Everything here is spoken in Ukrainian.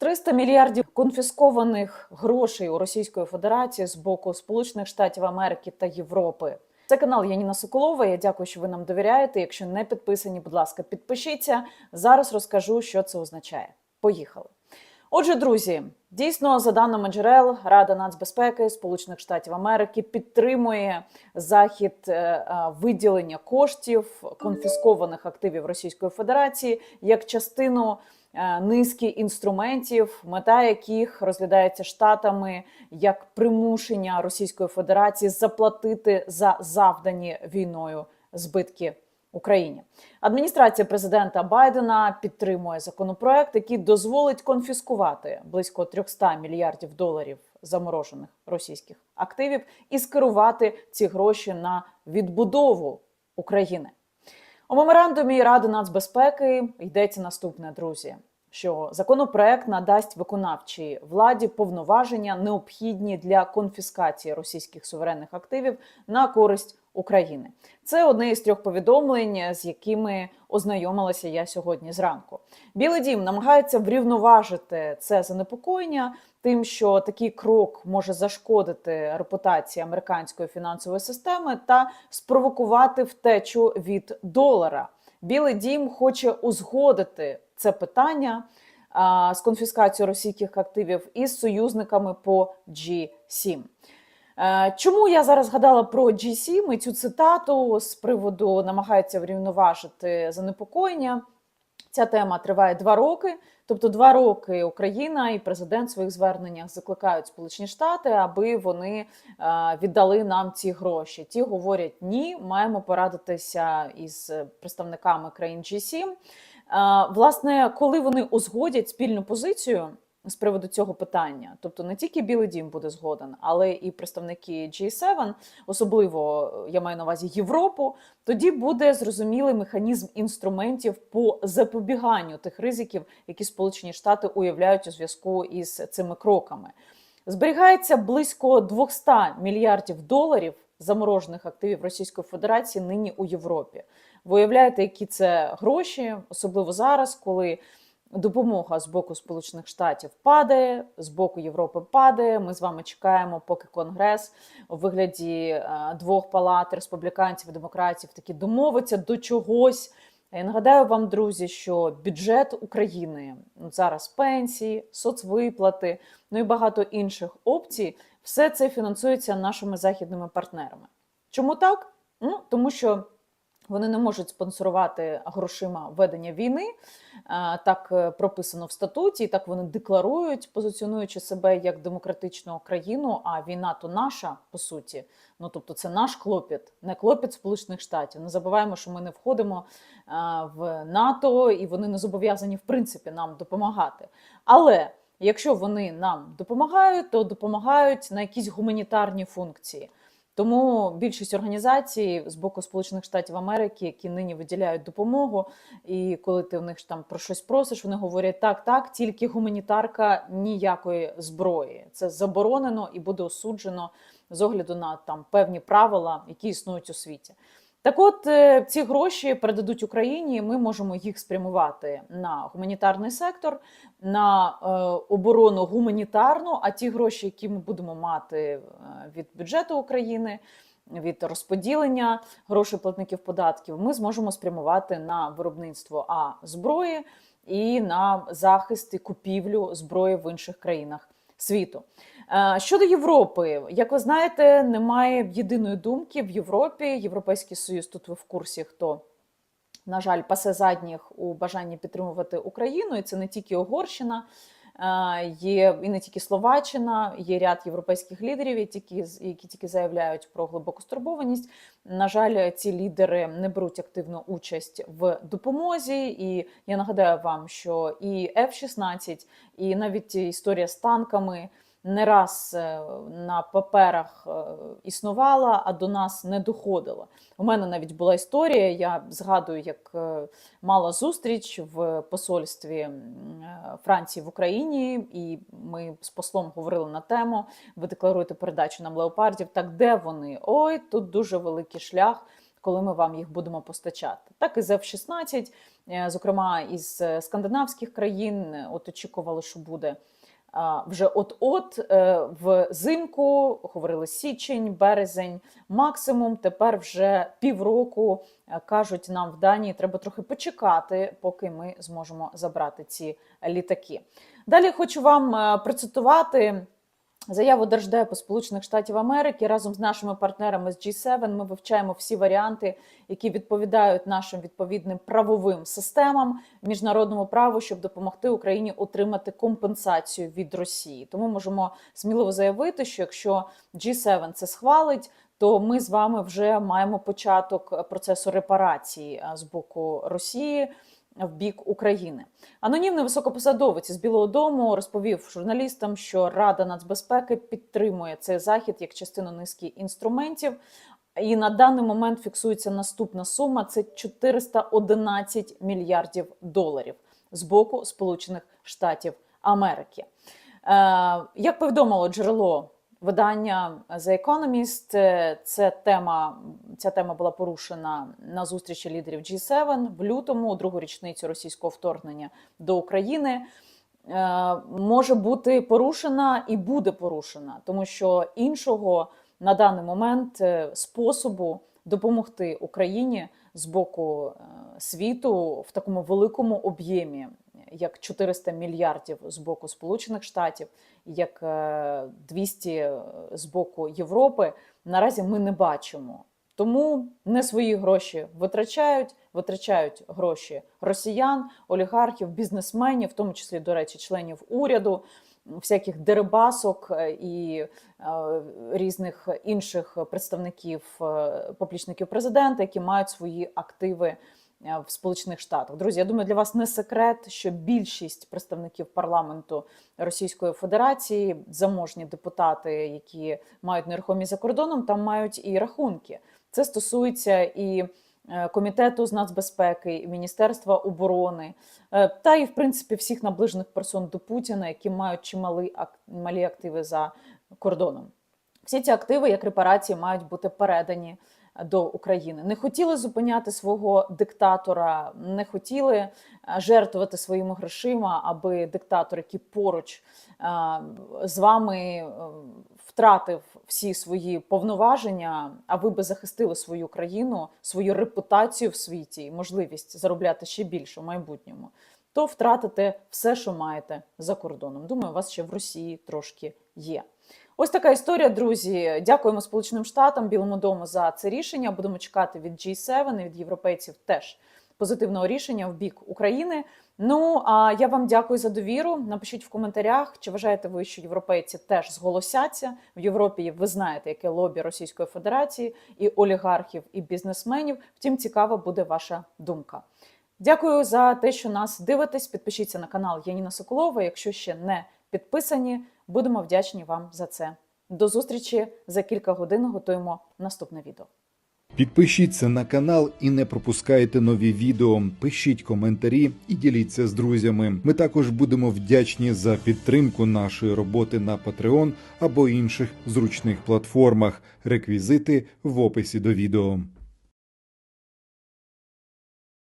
300 мільярдів конфіскованих грошей у Російської Федерації з боку Сполучених Штатів Америки та Європи. Це канал Яніна Соколова. Я дякую, що ви нам довіряєте. Якщо не підписані, будь ласка, підпишіться. Зараз розкажу, що це означає. Поїхали. Отже, друзі, дійсно, за даними джерел, Рада нацбезпеки Сполучених Штатів Америки підтримує захід е, е, виділення коштів конфіскованих активів Російської Федерації як частину низки інструментів, мета яких розглядається штатами як примушення Російської Федерації заплатити за завдані війною збитки. Україні адміністрація президента Байдена підтримує законопроект, який дозволить конфіскувати близько 300 мільярдів доларів заморожених російських активів і скерувати ці гроші на відбудову України. У меморандумі Ради нацбезпеки йдеться наступне, друзі. Що законопроект надасть виконавчій владі повноваження необхідні для конфіскації російських суверенних активів на користь України. Це одне із трьох повідомлень, з якими ознайомилася я сьогодні зранку. Білий дім намагається врівноважити це занепокоєння, тим, що такий крок може зашкодити репутації американської фінансової системи та спровокувати втечу від долара. Білий дім хоче узгодити це питання а, з конфіскацією російських активів із союзниками по G7. Е, Чому я зараз згадала про G7 і цю цитату з приводу намагаються врівноважити занепокоєння? Ця тема триває два роки. Тобто, два роки Україна і президент в своїх зверненнях закликають Сполучені Штати, аби вони е, віддали нам ці гроші. Ті говорять ні, маємо порадитися із представниками країн G7. Е, Власне, коли вони узгодять спільну позицію з приводу цього питання, тобто не тільки Білий Дім буде згоден, але і представники G7, особливо я маю на увазі Європу, тоді буде зрозумілий механізм інструментів по запобіганню тих ризиків, які Сполучені Штати уявляють у зв'язку із цими кроками. Зберігається близько 200 мільярдів доларів заморожених активів Російської Федерації нині у Європі. Ви уявляєте, які це гроші, особливо зараз, коли допомога з боку Сполучених Штатів падає, з боку Європи падає. Ми з вами чекаємо, поки Конгрес у вигляді е, двох палат республіканців і демократів таки домовиться до чогось. Я нагадаю вам, друзі, що бюджет України ну, зараз пенсії, соцвиплати, ну і багато інших опцій, все це фінансується нашими західними партнерами. Чому так? Ну тому що. Вони не можуть спонсорувати грошима ведення війни. Так е, прописано в статуті, так вони декларують, позиціонуючи себе як демократичну країну. А війна то наша по суті. Ну тобто, це наш клопіт, не клопіт Сполучених Штатів. Не забуваємо, що ми не входимо в НАТО, і вони не зобов'язані в принципі нам допомагати. Але якщо вони нам допомагають, то допомагають на якісь гуманітарні функції. Тому більшість організацій з боку Сполучених Штатів Америки, які нині виділяють допомогу, і коли ти в них там про щось просиш, вони говорять так, так, тільки гуманітарка ніякої зброї. Це заборонено і буде осуджено з огляду на там певні правила, які існують у світі. Так, от е, ці гроші передадуть Україні. Ми можемо їх спрямувати на гуманітарний сектор, на е, оборону гуманітарну. А ті гроші, які ми будемо мати е, від бюджету України, від розподілення грошей платників податків, ми зможемо спрямувати на виробництво а зброї і на захист і купівлю зброї в інших країнах світу. Щодо Європи, як ви знаєте, немає єдиної думки в Європі. Європейський союз тут ви в курсі, хто, на жаль, пасе задніх у бажанні підтримувати Україну, і це не тільки Угорщина, є і не тільки Словаччина, є ряд європейських лідерів, які які тільки заявляють про глибоку стурбованість. На жаль, ці лідери не беруть активну участь в допомозі. І я нагадаю вам, що і F-16, і навіть історія з танками не раз е, на паперах е, існувала, а до нас не доходила. У мене навіть була історія. Я згадую, як е, мала зустріч в посольстві Франції в Україні, і ми з послом говорили на тему: ви декларуєте передачу нам леопардів. Так де вони? Ой, тут дуже великий шлях. коли ми вам їх будемо постачати. Так і з F-16, е, зокрема із скандинавських країн, от очікували, що буде. Вже от-от е, взимку говорили січень, березень, максимум. Тепер вже півроку е, кажуть нам в Данії, треба трохи почекати, поки ми зможемо забрати ці літаки. Далі хочу вам е, процитувати. Заяву Держдепу Сполучених Штатів Америки разом з нашими партнерами з G7 ми вивчаємо всі варіанти, які відповідають нашим відповідним правовим системам, міжнародному праву, щоб допомогти Україні отримати компенсацію від Росії. Тому можемо сміливо заявити, що якщо G7 це схвалить, то ми з вами вже маємо початок процесу репарації з боку Росії в бік України. Анонімний високопосадовець із Білого Дому розповів журналістам, що Рада нацбезпеки підтримує цей захід як частину низки інструментів. І на даний момент фіксується наступна сума: це 411 мільярдів доларів з боку Сполучених Штатів Америки. Е, як повідомило джерело видання The Economist, е, це тема, ця тема була порушена на зустрічі лідерів G7 в лютому, другу річницю російського вторгнення до України. Е, Може бути порушена і буде порушена, тому що іншого на даний момент е, способу допомогти Україні з боку світу в такому великому об'ємі, як 400 мільярдів з боку Сполучених Штатів, як е, 200 з боку Європи, наразі ми не бачимо. Тому не свої гроші витрачають, витрачають гроші росіян, олігархів, бізнесменів, в тому числі, до речі, членів уряду, всяких дерибасок е, і е, різних інших представників е, поплічників президента, які мають свої активи е, в Сполучених Штатах. Друзі, я думаю, для вас не секрет, що більшість представників парламенту Російської Федерації, заможні депутати, які мають нерухомість за кордоном, там мають і рахунки. Це стосується і е, комітету з нацбезпеки, і Міністерства оборони, е, та і в принципі всіх наближених персон до Путіна, які мають чималі ак- малі активи за кордоном. Всі ці активи, як репарації, мають бути передані до України. Не хотіли зупиняти свого диктатора, не хотіли е, жертвувати своїми грошима, аби диктатор, який поруч е, з вами е, втратив всі свої повноваження, а ви би захистили свою країну, свою репутацію в світі і можливість заробляти ще більше в майбутньому. То втратите все, що маєте за кордоном. Думаю, у вас ще в Росії трошки є. Ось така історія, друзі. Дякуємо Сполученим Штатам, Білому дому за це рішення. Будемо чекати від G7 і від європейців теж позитивного рішення в бік України. Ну а я вам дякую за довіру. Напишіть в коментарях, чи вважаєте ви, що європейці теж зголосяться в Європі. Ви знаєте, яке лобі Російської Федерації і олігархів і бізнесменів. Втім, цікава буде ваша думка. Дякую за те, що нас дивитесь. Підпишіться на канал Яніна Соколова. Якщо ще не підписані, будемо вдячні вам за це. До зустрічі за кілька годин. Готуємо наступне відео. Підпишіться на канал і не пропускайте нові відео. Пишіть коментарі і діліться з друзями. Ми також будемо вдячні за підтримку нашої роботи на Patreon або інших зручних платформах. Реквізити в описі до відео.